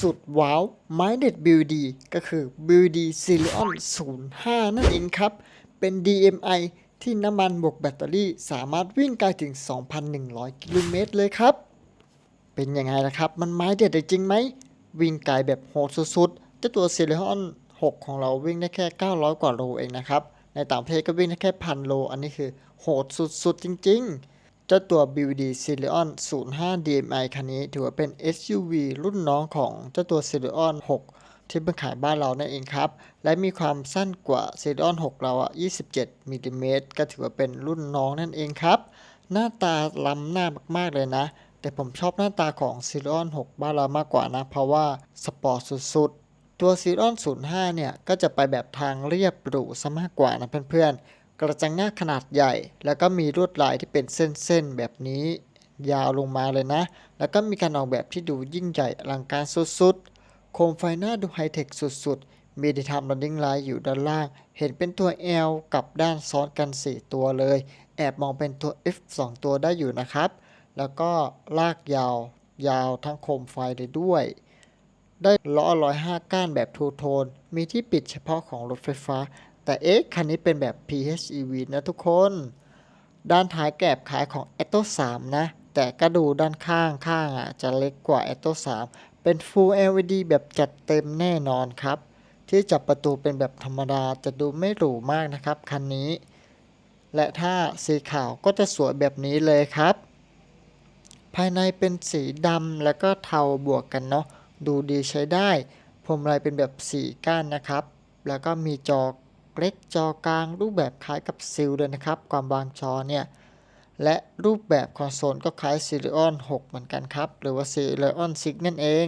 สุดว้าว ไม้เด็ด BUD ก็คือ BUD s i l i o n 05 นั่นเองครับ เป็น DMI ที่น้ำมันบวกแบตเตอรี่สามารถวิ่งไกลถึง 2,100 กิโลเมตรเลยครับ เป็นยังไงล่ะครับ มันไม้เด็ดจริงไหม วิ่งไกลแบบโหดสุดๆเจ้าตัว s i l i o n 6ของเราวิ่งได้แค่ 900 กว่าโลเองนะครับ ในต่างประเทศก็วิ่งได้แค่พันโล อันนี้คือโหดสุดๆจริง ๆ จ้าตัว BUD c e l e o n 05 DMI คันนี้ถือว่าเป็น SUV รุ่นน้องของเจ้าตัว c e l e o n 6 ที่เพิ่งขายบ้านเรานั่นเองครับ และมีความสั้นกว่า c e l e o n 6 เราอะ 27มิลลิเมตรก็ถือว่าเป็นรุ่นน้องนั่นเองครับ หน้าตาล้ำหน้ามากๆเลยนะ แต่ผมชอบหน้าตาของ c e l e o n 6 บ้านเรามากกว่านะ เพราะว่าสปอร์ตสุดๆ ตัว c e l e o n 05 เนี่ย ก็จะไปแบบทางเรียบหรูซะมากกว่านะเพื่อนๆ กระจังหน้าขนาดใหญ่ แล้วก็มีลวดลายที่เป็นเส้นๆแบบนี้ ยาวลงมาเลยนะ แล้วก็มีการออกแบบที่ดูยิ่งใหญ่อลังการสุดๆ โคมไฟหน้าดูไฮเทคสุดๆ มีดีทำรันดิ้งไลท์อยู่ด้านล่าง เห็นเป็นตัว L กับด้านซ้อนกัน 4 ตัวเลย แอบมองเป็นตัว F 2 ตัวได้อยู่นะครับ แล้วก็ลากยาวยาวทั้งโคมไฟเลยด้วย ได้ล้อ105 ก้านแบบทูโทน มีที่ปิดเฉพาะของรถไฟฟ้า แต่เอ๊ะคันนี้เป็นแบบ PHEV นะทุกคน ด้านท้ายแกบขายของ a t o 3 นะ แต่ก็ดูด้านข้างข้างอะจะเล็กกว่า a t o 3 เป็น Full LED แบบจัดเต็มแน่นอนครับ ที่จับประตูเป็นแบบธรรมดาจะดูไม่หรูมากนะครับ คันนี้ และถ้าสีขาวก็จะสวยแบบนี้เลยครับ ภายในเป็นสีดำแล้วก็เทาบวกกันเนาะดูดีใช้ได้พวงมลัยเป็นแบบสีก้านนะครับ แล้วก็มีจอ เล็กจอกลางรูปแบบคล้ายกับซิลเลยนะครับ ความบางจอเนี่ย และรูปแบบคอนโซลก็คล้าย s i l i o n 6 เหมือนกันครับ หรือว่า s i l i o n 6 นั่นเอง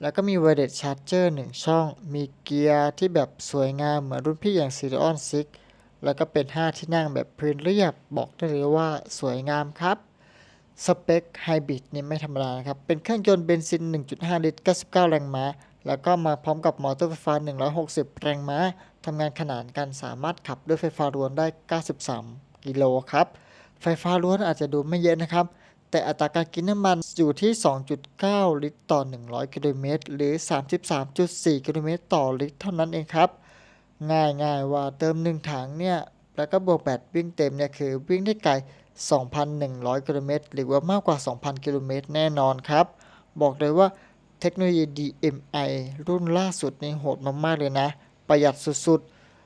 แล้วก็มี Wireless Charger 1 ช่อง มีเกียร์ที่แบบสวยงามเหมือนรุ่นพี่อย่าง s i l i o n 6 แล้วก็เป็น 5 ที่นั่งแบบพื้นเรียบ บอกได้เลยว่าสวยงามครับสเปคไฮบริดนี่ไม่ธรรมดานะครับ เป็นเครื่องยนต์เบนซิน 1.5 ลิตร 99 แรงม้า แล้วก็มาพร้อมกับมอเตอร์ไฟฟ้า 160 แรงม้าทำงานขนานกันสามารถขับด้วยไฟฟ้าล้วนได้ 93 กิโลครับ ไฟฟ้าล้วนอาจจะดูไม่เยอะนะครับ แต่อัตราการกินน้ำมันอยู่ที่ 2.9 ลิตรต่อ 100 กิโลเมตร หรือ 33.4 กิโลเมตรต่อลิตรเท่านั้นเองครับ ง่ายๆว่าเติม 1 ถังเนี่ย แล้วก็บวกแบตวิ่งเต็มเนี่ยคือวิ่งได้ไกล 2,100 กิโลเมตร หรือว่ามากกว่า 2,000 กิโลเมตรแน่นอนครับ บอกเลยว่า เทคโนโลยี DMI รุ่นล่าสุดนี่โหดมากๆเลยนะ ประหยัดสุด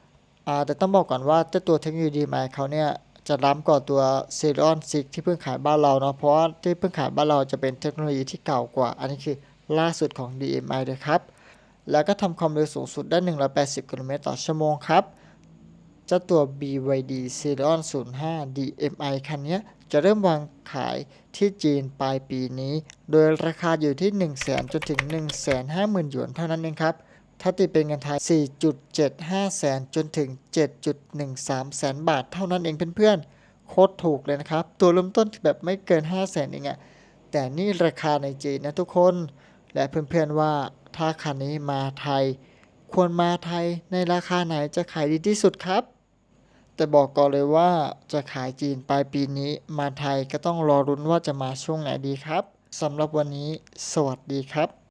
ๆ แต่ต้องบอกก่อนว่าเจ้าตัวเทคโนโลยี DMI เขาเนี่ยจะล้ำกว่าตัว c e l o n 6 ที่เพิ่งขายบ้านเราเนาะ เพราะว่าที่เพิ่งขายบ้านเราจะเป็นเทคโนโลยีที่เก่ากว่า อันนี้คือล่าสุดของ DMI เลยครับ แล้วก็ทำความเร็วสูงสุดได้ 180 กิโลเมตรต่อชั่วโมงครับ เจ้าตัว BYD c e l o n 05 DMI คันนี้จะเริ่มวางขายที่จีนปลายปีนี้ โดยราคาอยู่ที่ 1 0 0 0 0 0จนถึง 150,000หยวนเท่านั้นเองครับ ถ้าตีเป็นเงินไทย 4.75 แสนจนถึง 7.13 แสนบาทเท่านั้นเองเพื่อนๆ โคตรถูกเลยนะครับ ตัวเริ่มต้นแบบไม่เกิน 5 แสนเองอะแต่นี่ราคาในจีนนะทุกคน และเพื่อนๆว่าถ้าคันนี้มาไทย ควรมาไทยในราคาไหนจะขายดีที่สุดครับ แต่บอกก่อนเลยว่าจะขายจีนปลายปีนี้ มาไทยก็ต้องรอรุ้นว่าจะมาช่วงไหนดีครับสำหรับวันนี้ สวัสดีครับ